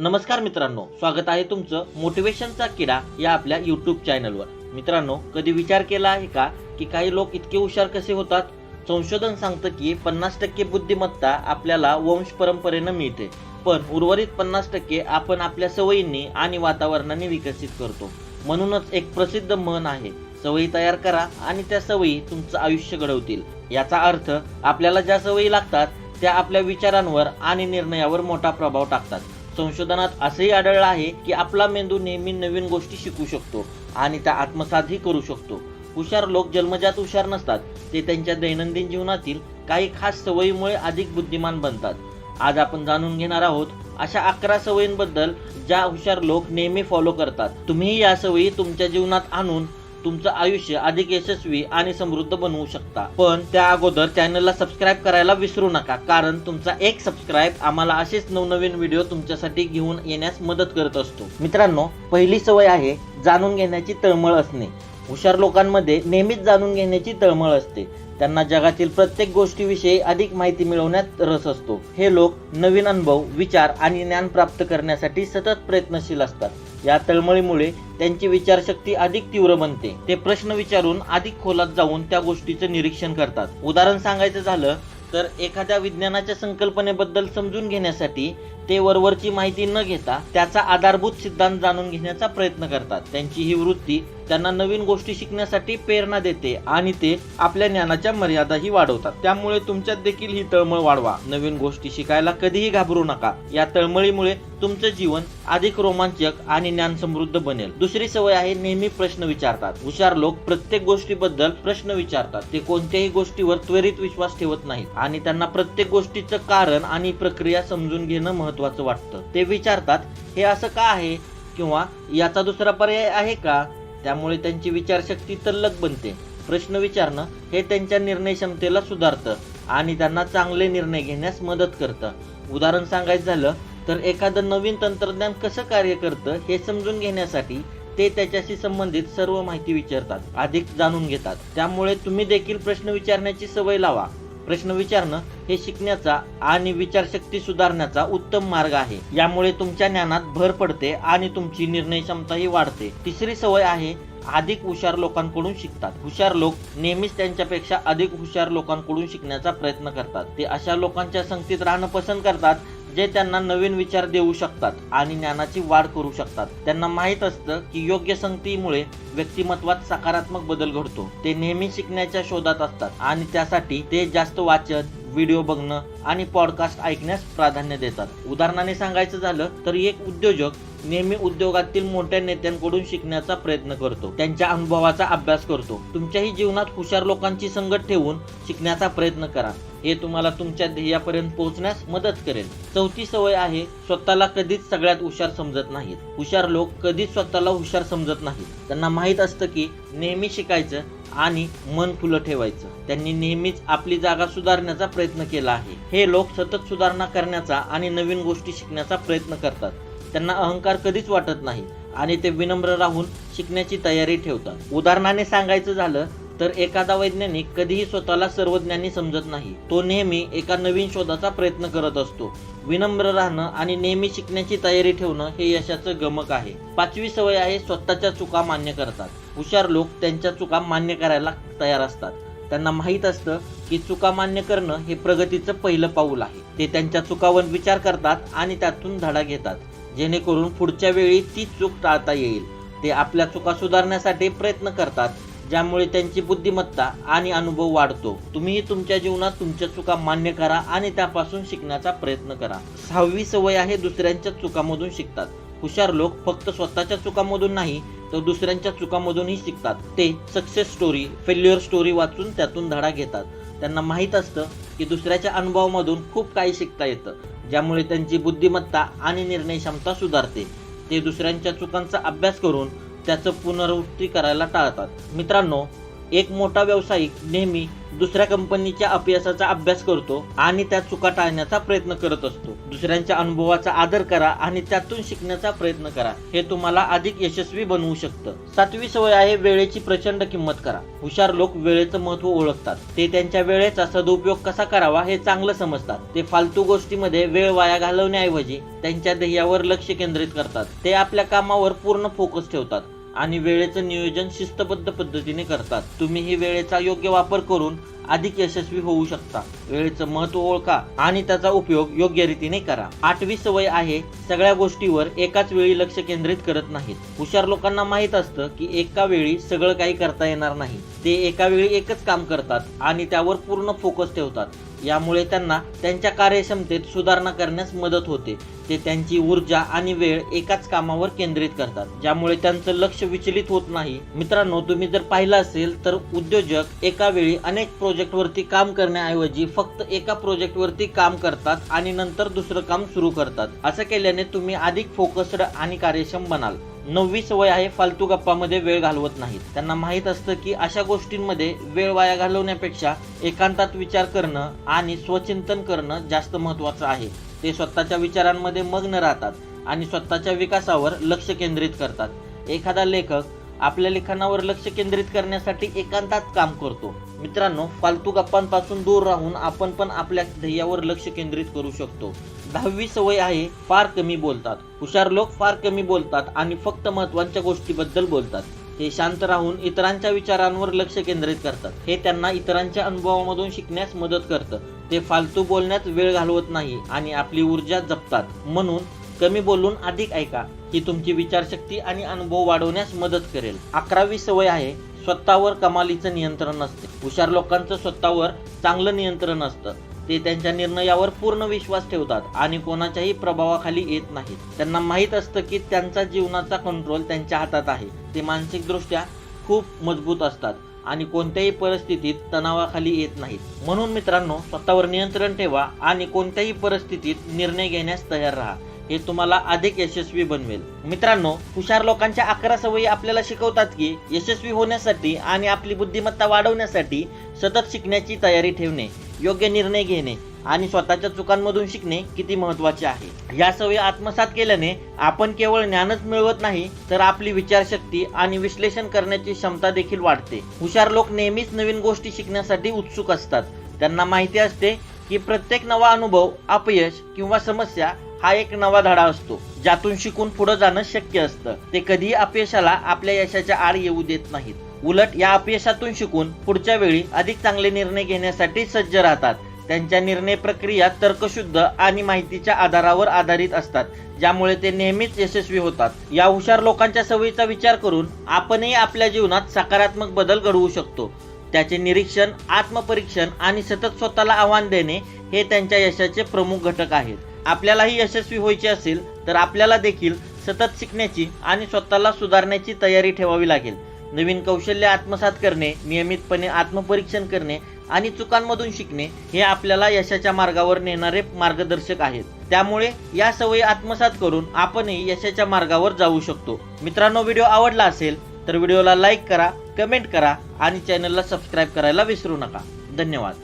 नमस्कार मित्रांनो स्वागत आहे तुमचं मोटिवेशनचा किडा या आपल्या युट्यूब चॅनलवर मित्रांनो कधी विचार केला आहे का की काही लोक इतके हुशार कसे होतात? संशोधन सांगतं की पन्नास टक्के बुद्धिमत्ता आपल्याला वंश परंपरेनं मिळते. पण उर्वरित पन्नास टक्के आपण आपल्या सवयींनी आणि वातावरणाने विकसित करतो. म्हणूनच एक प्रसिद्ध म्हण आहे सवयी तयार करा आणि त्या सवयी तुमचं आयुष्य घडवतील. याचा अर्थ आपल्याला ज्या सवयी लागतात त्या आपल्या विचारांवर आणि निर्णयावर मोठा प्रभाव टाकतात. संशोधनात असंही आढळलं आहे की आपला मेंदू नेहमी नवीन गोष्टी शिकू शकतो आणि त्या आत्मसातही करू शकतो. हुशार लोक जन्मजात हुशार नसतात ते त्यांच्या दैनंदिन जीवनातील काही खास सवयीमुळे अधिक बुद्धिमान बनतात. आज आपण जाणून घेणार आहोत अशा अकरा सवयींबद्दल ज्या हुशार लोक नेहमी फॉलो करतात. तुम्ही या सवयी तुमच्या जीवनात आणून तुमचं आयुष्य अधिक यशस्वी आणि समृद्ध बनवू शकता. पण त्या अगोदर चॅनलला सबस्क्राईब करायला विसरू नका कारण तुमचा एक सबस्क्राईब आम्हाला असेच नवनवीन व्हिडिओ तुमच्यासाठी घेऊन येण्यास मदत करत असतो. मित्रांनो पहिली सवय आहे जाणून घेण्याची तळमळ असणे. हुशार लोकांमध्ये नेहमीच जाणून घेण्याची तळमळ असते. त्यांना जगातील प्रत्येक गोष्टीविषयी अधिक माहिती मिळवण्यात रस असतो. हे लोक नवीन अनुभव विचार आणि ज्ञान प्राप्त करण्यासाठी सतत प्रयत्नशील असतात. या तळमळीमुळे त्यांची विचारशक्ती अधिक तीव्र बनते. ते प्रश्न विचारून अधिक खोलात जाऊन त्या गोष्टीचं निरीक्षण करतात. उदाहरण सांगायचं झालं तर एखाद्या विज्ञानाच्या संकल्पनेबद्दल समजून घेण्यासाठी ते वरवरची माहिती न घेता त्याचा आधारभूत सिद्धांत जाणून घेण्याचा प्रयत्न करतात. त्यांची ही वृत्ती त्यांना नवीन गोष्टी शिकण्यासाठी प्रेरणा देते आणि ते आपल्या ज्ञानाच्या मर्यादाही वाढवतात. त्यामुळे तुमच्यात देखील ही तळमळ वाढवा. नवीन गोष्टी शिकायला कधीही घाबरू नका. या तळमळीमुळे तुमचं जीवन अधिक रोमांचक आणि ज्ञान समृद्ध बनेल. दुसरी सवय आहे नेहमी प्रश्न विचारतात. हुशार लोक प्रत्येक गोष्टीबद्दल प्रश्न विचारतात. ते कोणत्याही गोष्टीवर त्वरित विश्वास ठेवत नाहीत आणि त्यांना प्रत्येक गोष्टीचं कारण आणि प्रक्रिया समजून घेणं महत्वाचं वाटतं. ते विचारतात हे असं का आहे? किंवा याचा दुसरा पर्याय आहे का? त्यामुळे त्यांची विचारशक्ती तल्लक बनते. प्रश्न विचारणं हे त्यांच्या निर्णय क्षमतेला सुधारतं आणि त्यांना चांगले निर्णय घेण्यास मदत करतं. उदाहरण सांगायचं झालं तर एखादं नवीन तंत्रज्ञान कसं कार्य करतं हे समजून घेण्यासाठी ते त्याच्याशी संबंधित सर्व माहिती विचारतात अधिक जाणून घेतात. त्यामुळे तुम्ही देखील प्रश्न विचारण्याची सवय लावा. प्रश्न विचारणं हे शिकण्याचा आणि विचारशक्ती सुधारण्याचा उत्तम मार्ग आहे. यामुळे तुमच्या ज्ञानात भर पडते आणि तुमची निर्णय क्षमताही वाढते. तिसरी सवय आहे अधिक हुशार लोकांकडून शिकतात. हुशार लोक नेहमीच त्यांच्यापेक्षा अधिक हुशार लोकांकडून शिकण्याचा प्रयत्न करतात. ते अशा लोकांच्या संगतीत राहणं पसंत करतात जे त्यांना नवीन विचार देऊ शकतात आणि ज्ञानाची वाढ करू शकतात. त्यांना माहीत असतं की योग्य संगतीमुळे व्यक्तिमत्वात सकारात्मक बदल घडतो. ते नेहमी शिकण्याच्या शोधात असतात आणि त्यासाठी ते जास्त वाचन व्हिडिओ बघणं आणि पॉडकास्ट ऐकण्यास प्राधान्य देतात. उदाहरणाने सांगायचं झालं तर एक उद्योजक नेहमी उद्योगातील मोठ्या नेत्यांकडून शिकण्याचा प्रयत्न करतो. त्यांच्या अनुभवाचा अभ्यास करतो. तुमच्याही जीवनात हुशार लोकांची संगत ठेवून शिकण्याचा प्रयत्न करा. हे तुम्हाला तुमच्या ध्येयापर्यंत पोहोचण्यास मदत करेल. चौथी सवय आहे स्वतःला कधीच सगळ्यात हुशार समजत नाहीत. हुशार लोक कधीच स्वतःला हुशार समजत नाहीत. त्यांना माहीत असतं की नेहमी शिकायचं आणि मन खुलं ठेवायचं. त्यांनी नेहमीच आपली जागा सुधारण्याचा प्रयत्न केला आहे. हे लोक सतत सुधारणा करण्याचा आणि नवीन गोष्टी शिकण्याचा प्रयत्न करतात. त्यांना अहंकार कधीच वाटत नाही आणि ते विनम्र राहून शिकण्याची तयारी ठेवतात. उदाहरणाने सांगायचं झालं तर एखादा वैज्ञानिक कधीही स्वतःला सर्वज्ञानी समजत नाही. तो नेहमी एका नवीन शोधाचा प्रयत्न करत असतो. विनम्र राहणं आणि नेहमी शिकण्याची तयारी ठेवणं हे यशाचं गमक आहे. पाचवी सवय आहे स्वतःच्या चुका मान्य करतात. हुशार लोक त्यांच्या चुका मान्य करायला तयार असतात. त्यांना माहीत असतं की चुका मान्य करणं हे प्रगतीचं पहिलं पाऊल आहे. ते त्यांच्या चुकावर विचार करतात आणि त्यातून धडा घेतात. जेणेकरून पुढच्या वेळी ती चूक टाळता येईल. ते आपल्या चुका सुधारण्यासाठी प्रयत्न करतात ज्यामुळे त्यांची बुद्धिमत्ता आणि अनुभव वाढतो. तुम्हीही तुमच्या जीवनात तुमच्या चुका मान्य करा आणि त्यापासून शिकण्याचा प्रयत्न करा. सहावी सवय आहे दुसऱ्यांच्या चुकामधून शिकतात. हुशार लोक फक्त स्वतःच्या चुकामधून नाही तर दुसऱ्यांच्या चुकामधूनही शिकतात. ते सक्सेस स्टोरी फेल्युअर स्टोरी वाचून त्यातून धडा घेतात. त्यांना माहीत असतं की दुसऱ्याच्या अनुभवामधून खूप काही शिकता येतं. ज्यामुळे त्यांची बुद्धिमत्ता आणि निर्णय क्षमता सुधारते. ते दुसऱ्यांच्या चुकांचा अभ्यास करून त्याचं पुनरावृत्ती करायला टाळतात. मित्रांनो एक मोठा व्यावसायिक नेहमी दुसऱ्या कंपनीच्या अपयशाचा अभ्यास करतो आणि त्या चुका टाळण्याचा प्रयत्न करत असतो. दुसऱ्यांच्या अनुभवाचा आदर करा आणि त्यातून शिकण्याचा प्रयत्न करा. हे तुम्हाला अधिक यशस्वी बनवू शकतं. सातवी सवय आहे वेळेची प्रचंड किंमत करा. हुशार लोक वेळेचं महत्त्व ओळखतात. ते त्यांच्या वेळेचा सदुपयोग कसा करावा हे चांगलं समजतात. ते फालतू गोष्टीमध्ये वेळ वाया घालवण्याऐवजी त्यांच्या ध्येयावर लक्ष केंद्रित करतात. ते आपल्या कामावर पूर्ण फोकस ठेवतात. आणि वेळेचं नियोजन शिस्तबद्ध पद्धतीने करतात. तुम्ही ही वेळेचा योग्य वापर करून अधिक यशस्वी होऊ शकता. वेळेचं महत्त्व ओळखा आणि त्याचा उपयोग योग्य रीतीने करा. आठवी सवय आहे सगळ्या गोष्टीवर एकाच वेळी लक्ष केंद्रित करत नाहीत. हुशार लोकांना माहीत असतं की एका वेळी सगळं काही करता येणार नाही. ते एका वेळी एकच काम करतात आणि त्यावर पूर्ण फोकस ठेवतात. यामुळे त्यांना त्यांच्या कार्यक्षमतेत सुधारणा करण्यास मदत होते. ते त्यांची ऊर्जा आणि वेळ एकाच कामावर केंद्रित करतात ज्यामुळे त्यांचं लक्ष विचलित होत नाही. मित्रांनो तुम्ही जर पाहिलं असेल तर उद्योजक एका वेळी अनेक प्रोजेक्ट वरती काम करण्याऐवजी फक्त एका प्रोजेक्ट वरती काम करतात आणि नंतर दुसरं काम सुरू करतात. असं केल्याने तुम्ही अधिक फोकस्ड आणि कार्यक्षम बनाल. नववी सवय आहे फालतू गप्पामध्ये वेळ घालवत नाहीत. त्यांना माहीत असतं की अशा गोष्टींमध्ये वेळ वाया घालवण्यापेक्षा एकांतात विचार करणं आणि स्वचिंतन करणं जास्त महत्वाचं आहे. ते स्वतःच्या विचारांमध्ये मग्न राहतात आणि स्वतःच्या विकासावर लक्ष केंद्रित करतात. एखादा लेखक आपल्या लिखाणावर लक्ष केंद्रित करण्यासाठी एकांतात काम करतो. मित्रांनो फालतू गप्पांपासून दूर राहून आपण पण आपल्या ध्येयावर लक्ष केंद्रित करू शकतो. दहावी सवय आहे फार कमी बोलतात. हुशार लोक फार कमी बोलतात आणि फक्त महत्त्वाच्या गोष्टीबद्दल बोलतात. ते शांत राहून इतरांच्या विचारांवर लक्ष केंद्रित करतात. हे त्यांना इतरांच्या अनुभवामधून शिकण्यास मदत करतं. ते फालतू बोलण्यात वेळ घालवत नाही आणि आपली ऊर्जा जपतात. म्हणून कमी बोलून अधिक ऐका ही तुमची विचारशक्ती आणि अनुभव वाढवण्यास मदत करेल. अकरावी सवय आहे स्वतःवर कमालीचं नियंत्रण असते हुशार लोकांचं स्वतःवर चांगलं नियंत्रण असतं. ते त्यांच्या निर्णयावर पूर्ण विश्वास ठेवतात आणि कोणाच्याही प्रभावाखाली येत नाहीत. त्यांना माहीत असतं की त्यांचा जीवनाचा कंट्रोल त्यांच्या हातात आहे. ते मानसिकदृष्ट्या खूप मजबूत असतात आणि कोणत्याही परिस्थितीत तणावाखाली येत नाहीत. म्हणून मित्रांनो स्वतःवर नियंत्रण ठेवा आणि कोणत्याही परिस्थितीत निर्णय घेण्यास तयार राहा. हे तुम्हाला अधिक यशस्वी बनवेल. मित्रांनो हुशार लोकांच्या अकरा सवयी आपल्याला शिकवतात की यशस्वी होण्यासाठी आणि आपली बुद्धिमत्ता वाढवण्यासाठी सतत शिकण्याची तयारी ठेवणे. योग्य निर्णय घेणे आणि स्वतःच्या चुकांमधून शिकणे किती महत्त्वाचे आहे. या सवयी आत्मसात केल्याने आपण केवळ ज्ञानच मिळवत नाही तर आपली विचारशक्ती आणि विश्लेषण करण्याची क्षमता देखील वाढते. हुशार लोक नेहमीच नवीन गोष्टी शिकण्यासाठी उत्सुक असतात. त्यांना माहिती असते की प्रत्येक नवा अनुभव अपयश किंवा समस्या हा एक नवा धडा असतो ज्यातून शिकून पुढे जाणं शक्य असतं. ते कधीही अपयशाला आपल्या यशाच्या आड येऊ देत नाहीत. उलट या अपयशातून शिकून पुढच्या वेळी अधिक चांगले निर्णय घेण्यासाठी सज्ज राहतात. त्यांच्या निर्णय प्रक्रिया तर्कशुद्ध आणि माहितीच्या आधारावर आधारित असतात ज्यामुळे ते नेहमीच यशस्वी होतात. या हुशार लोकांच्या सवयीचा विचार करून आपणही आपल्या जीवनात सकारात्मक बदल घडवू शकतो. त्याचे निरीक्षण आत्मपरीक्षण आणि सतत स्वतःला आव्हान देणे हे त्यांच्या यशाचे प्रमुख घटक आहेत. आपल्यालाही यशस्वी व्हायचे असेल तर आपल्याला देखील सतत शिकण्याची आणि स्वतःला सुधारण्याची तयारी ठेवावी लागेल. नवीन कौशल्य आत्मसात करणे नियमितपणे आत्मपरीक्षण करणे आणि चुकांमधून शिकणे हे आपल्याला यशाच्या मार्गावर नेणारे मार्गदर्शक आहेत. त्यामुळे या सवयी आत्मसात करून आपणही यशाच्या मार्गावर जाऊ शकतो. मित्रांनो व्हिडिओ आवडला असेल तर व्हिडिओला लाईक करा कमेंट करा आणि चॅनलला सबस्क्राईब करायला विसरू नका. धन्यवाद.